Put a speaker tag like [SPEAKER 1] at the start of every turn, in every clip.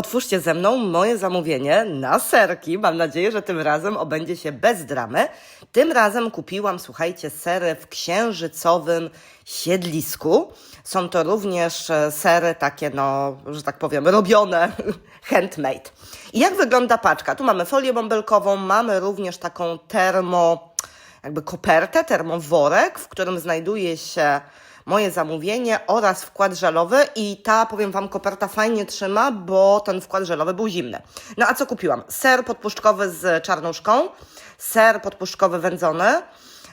[SPEAKER 1] Otwórzcie ze mną moje zamówienie na serki. Mam nadzieję, że tym razem obędzie się bez dramy. Tym razem kupiłam, słuchajcie, sery w księżycowym siedlisku. Są to również e, sery takie, no, że tak powiem, robione handmade. I jak wygląda paczka? Tu mamy folię bąbelkową, mamy również taką termo, jakby kopertę, termoworek, w którym znajduje się moje zamówienie oraz wkład żelowy i ta, powiem Wam, koperta fajnie trzyma, bo ten wkład żelowy był zimny. No a co kupiłam? Ser podpuszczkowy z czarnuszką, ser podpuszczkowy wędzony,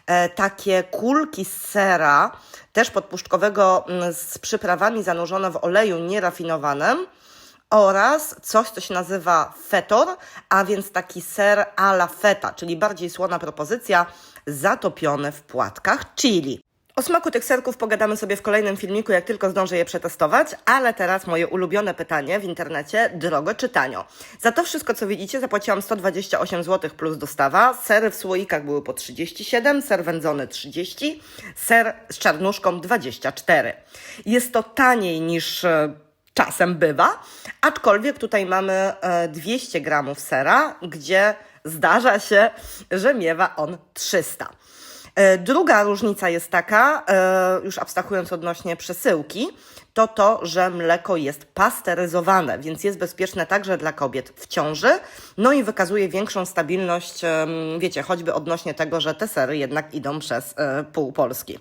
[SPEAKER 1] e, takie kulki z sera, też podpuszczkowego mm, z przyprawami zanurzone w oleju nierafinowanym oraz coś, co się nazywa fetor, a więc taki ser a la feta, czyli bardziej słona propozycja, zatopione w płatkach chili. O smaku tych serków pogadamy sobie w kolejnym filmiku, jak tylko zdążę je przetestować, ale teraz moje ulubione pytanie w internecie, drogo czy tanio? Za to wszystko, co widzicie, zapłaciłam 128 zł plus dostawa. Sery w słoikach były po 37, ser wędzony 30, ser z czarnuszką 24. Jest to taniej niż e, czasem bywa, aczkolwiek tutaj mamy e, 200 gramów sera, gdzie zdarza się, że miewa on 300. E, Druga różnica jest taka, e, już abstrahując odnośnie przesyłki, to to, że mleko jest pasteryzowane, więc jest bezpieczne także dla kobiet w ciąży, no i wykazuje większą stabilność, wiecie, choćby odnośnie tego, że te sery jednak idą przez e, pół Polski.